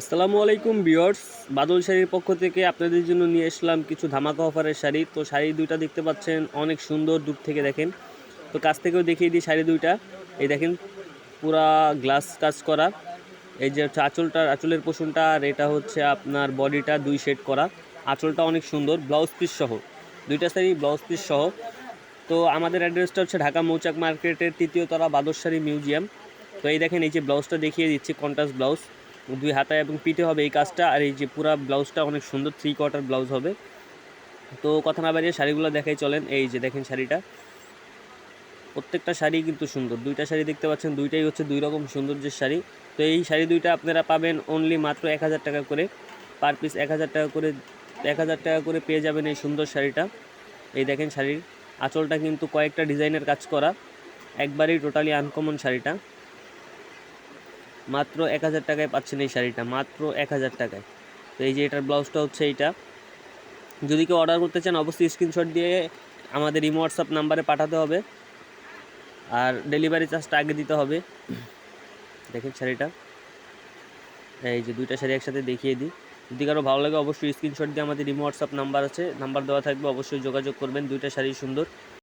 আসসালামু আলাইকুম বিয়ার্স বাদল শাড়ির পক্ষ থেকে আপনাদের জন্য নিয়ে আসলাম কিছু ধামাকা অফারের শাড়ি। তো শাড়ি দুইটা দেখতে পাচ্ছেন, অনেক সুন্দর দূর থেকে দেখেন। তো কাছ থেকেও দেখিয়ে দিই শাড়ি দুইটা। এই দেখেন, পুরা গ্লাস কাজ করা। এই যে হচ্ছে আঁচলটা, আঁচলের পোষণটা, আর এটা হচ্ছে আপনার বডিটা দুই শেড করা। আঁচলটা অনেক সুন্দর, ব্লাউজ পিস সহ। দুইটা শাড়ি, ব্লাউজ পিস সহ। তো আমাদের অ্যাড্রেসটা হচ্ছে ঢাকা মৌচাক মার্কেটের তৃতীয় তলা বাদরশাড়ি মিউজিয়াম। তো এই দেখেন, এই যে ব্লাউজটা দেখিয়ে দিচ্ছি, কন্ট্রাস্ট ব্লাউজ। দুই হাতায় এবং পিঠে হবে এই কাজটা। আর এই যে পুরা ব্লাউজটা অনেক সুন্দর থ্রি কোয়ার্টার ব্লাউজ হবে। তো কথা না বাড়িয়ে শাড়িগুলো দেখাই চলেন। এই যে দেখেন শাড়িটা। প্রত্যেকটা শাড়ি কিন্তু সুন্দর। দুইটা শাড়ি দেখতে পাচ্ছেন, দুইটাই হচ্ছে দুই রকম সৌন্দর্যের শাড়ি। তো এই শাড়ি দুইটা আপনারা পাবেন অনলি মাত্র এক হাজার টাকা করে। পার পিস এক হাজার টাকা করে, এক হাজার টাকা করে পেয়ে যাবেন এই সুন্দর শাড়িটা। এই দেখেন শাড়ির আঁচলটা কিন্তু কয়েকটা ডিজাইনের কাজ করা। একবারেই টোটালি আনকমন শাড়িটা। মাত্র এক হাজার টাকায় পাচ্ছেন এই শাড়িটা, মাত্র এক হাজার টাকায়। তো এই যে এটার ব্লাউজটা হচ্ছে এইটা। যদি কেউ অর্ডার করতে চান, অবশ্যই স্ক্রিনশট দিয়ে আমাদের ইমো হোয়াটসঅ্যাপ নাম্বারে পাঠাতে হবে। আর ডেলিভারি চার্জটা আগে দিতে হবে। দেখেন শাড়িটা। এই যে দুইটা শাড়ি একসাথে দেখিয়ে দিই। যদি কারও ভালো লাগে, অবশ্যই স্ক্রিনশট দিয়ে আমাদের ইমো হোয়াটসঅ্যাপ নাম্বার আছে, নাম্বার দেওয়া থাকবে, অবশ্যই যোগাযোগ করবেন। দুইটা শাড়ি সুন্দর।